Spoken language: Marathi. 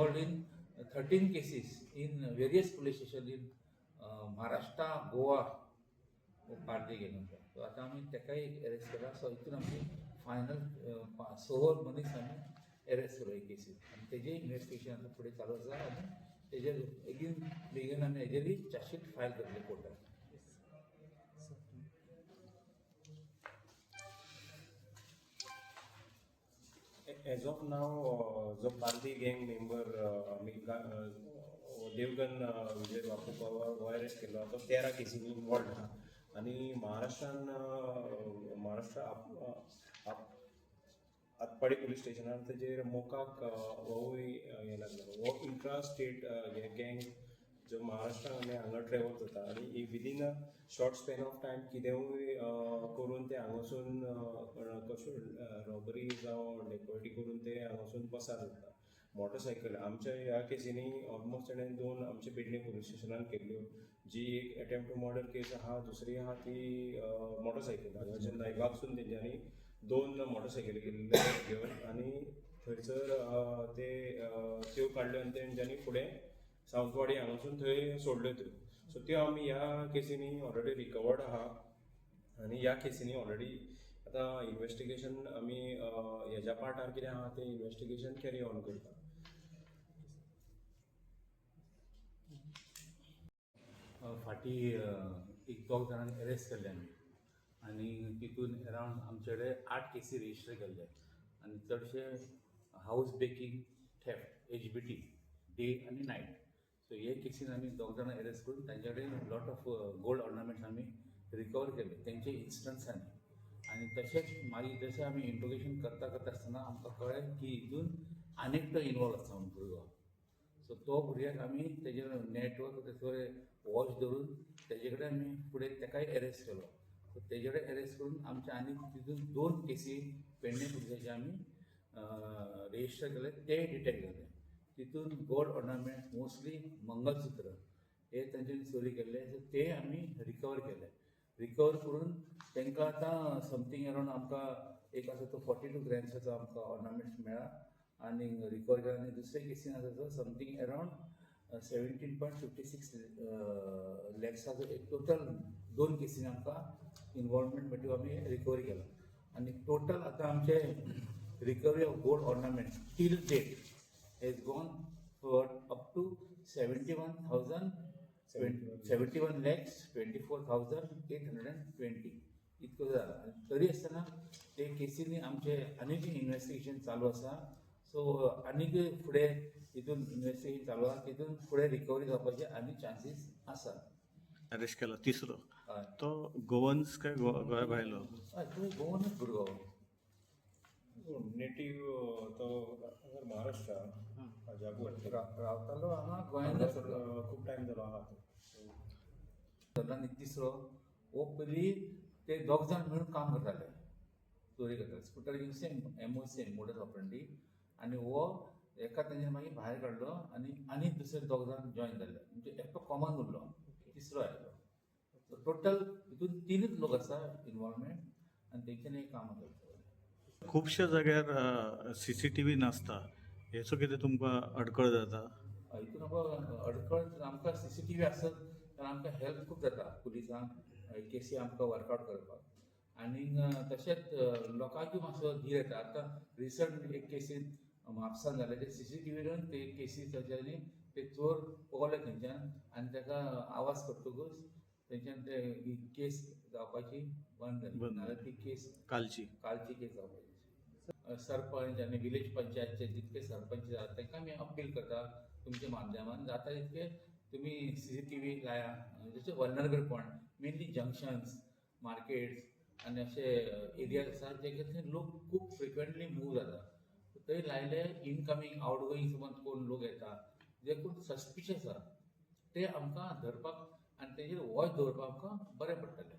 13 cases in various police station in uh, Maharashtra, Goa, party गेलो सो आतां आमी तेकाय अरेस्ट केला सो हितून आमी फायनल सोवर मनीस आमी अरेस्ट केलो एक केसीन आनी तेजें इन्वेस्टिगेशन आतां फुडें चालू आसा आनी तेजेर बेगीन बेगीन आमी हेजेरय चार्जशीट फायल करतले एज ऑफ़ नाव जो पार्टी गँग मेंबर आमी गा- अ, देवगन विजय बापू पवार अरेस्ट केलो तो तेरा केसींनी इन्वॉल्ड आहा आनी महाराष्ट्रा आप- आतपाडी पुलीस तेजेर मोकाक अ, होवूय अ, हे लागलो हो इंट्रा स्टेट हे गँग जो महाराष्ट्रान आमी हांगा ट्रॅवल जाता आनी within uh short span of time कितेंय करून ते हांगासून कशें कश्यो रॉबरी जावं डेकोरेटी करून ते हांगासून बसार जाता मोटरसायकल आमच्या ह्या केसींनी ऑलमोस्ट ताणें दोन आमच्या पेडणे पोलीस स्टेशनान केल्ल्यो जी एक अटेम्प्ट टू मर्डर केस आहा दुसरी आहा ती मोटरसायकल हांगाच्या नायबागसून तेंच्यांनी दोन मोटरसायकली गेल्ले घेवन आनी थंयसर ते त्यो काडल्यो आनी तेंच्यांनी फुडें सावंतवाडी हांगासून थंय सोडल्यो त्यो सो त्यो आमी ह्या केसींनी ऑलरेडी रिकवर्ड आहा. आनी ह्या केसींनी ऑलरेडी आतां इन्वेस्टिगेशन आमी हेज्या पार्टार कितें आहा तें इन्वेस्टिगेशन कॅरी ऑन करता. फाटी फाटीं एक दोग जाणांक एरेस्ट केल्ले आमी आनी तितून अरावंड आमचे कडेन आठ केसी रेजिस्टर केल्ले आनी चडशे house breaking theft H B T day आनी नायट सो हे केसीन आमी दोग जाणां अरेस्ट करून तांचे कडेन लॉट ऑफ गोल्ड ऑर्नामेंट्स आमी रिकवर केले. तेंचे इन्स्टंट्सांनी आनी तशेंच मागीर जशें आमी इंट्रोगेशन करता करता आसतना आमकां कळ्ळें की हितून आनीक तो इनवॉल्व आसा म्हणून भुरगो सो तो भुरग्याक आमी तेजेर नेटवर्क तेचो वॉच धरून तेजे कडेन आमी फुडें तेकाय अरेस्ट केलो. सो तेजे कडेन अरेस्ट करून आमचे आनी तितून दोन केसी पेडणे पुलिसाचे आमी रजिस्टर केले. ते डिटेक्ट जाले तितून गोल्ड ऑर्नामेंट मोस्टली मंगलसूत्र हे तेंच्यांनी चोरी केल्ले सो ते आमी रिकवर केले. रिकवर करून तांकां आतां समथींग अरावंड आमकां एक आसा तो फोर्टी टू ग्रॅम्साचो आमकां ऑर्नामेंट्स मेळ्ळा आनी रिकवर केला. आनी दुसरे केसीन आसा तो something around seventeen point fifty six लॅक्साचो एक टोटल दोन केसीन आमकां इनवॉल्वमेंट मेळटी आमी रिकवरी केला. आनी टोटल आतां आमचे recovery of gold ornament till date one lakhs twenty four thousand eight hundred and twenty इतको जाला आनी तरी आसतना ते केसींनी आमचे आनीक इन्वेस्टिगेशन चालू आसा सो आनीक फुडें हितून इन्वेस्टिगेशन चालू आसा तितून फुडें रिकवरी जावपाचे आनी चान्सीस आसा अरेस्ट केला तिसरो. तो गोवन्स काय गो- गोंया भायलो हय तुमी गोवनूच भुरगो नेटीव तो हांगा महाराष्ट्रा जागोर. रा- रावतालो हांगा गोंयांत खूब टायम जालो आहा तो. आनी तिसरो हो पयलीं ते दोग जाण मेळून काम करताले चोरी करताले स्कुटर घेवन same MO same modus operandi आनी हो एका तेंच्यानी मागीर भायर काडलो आनी आनी दुसरे दोग जाण जॉयन जाले म्हणजे एकटो कॉमन उरलो तिसरो आयलो टोटल हितून तिनूच लोक आसा इनवॉल्वमेंट आनी तेंच्यांनी काम करता खुबश्या जाग्यार सी सी टी व्ही नासता. हेचो कितें तुमकां अडखळ जाता? हितून अडखळ आमकां सी सी टी व्ही आसत जाल्यार आमकां हेल्प खूब जाता पुलिसांक केसी आमकां वर्कआवट करपाक. आनी तशेंच लोकांकूय मातसो धीर येता. आतां रिसंट एक केसीन म्हापसान जाले. ते सी सी टी व्हीन ते केसी ताच्यांनी ते चोर पळोवले थंयच्यान आनी ताका आवाज करतकूच थंयच्यान ते केस जावपाची बंद नाजाल्यार ती केस? कालची. कालची केस जावपाची सरपंच आनी विलेज पंचायतचे जितके सरपंच आसात तांकां आमी अपील करता तुमच्या माध्यमान जाता तितके तुमी सी सी टी व्ही लाया. जशे vulnerable point mainly junctions markets आनी अशे एरियाज आसात जे थंय लोक खूब फ्रिक्वेंटली मूव जाता थंय लायले इनकमींग आवटगोईंग समज कोण लोक येता जे खूब सस्पिशियस आसा ते आमकां धरपाक आनी तेजेर वॉच दवरपाक आमकां बरें पडटलें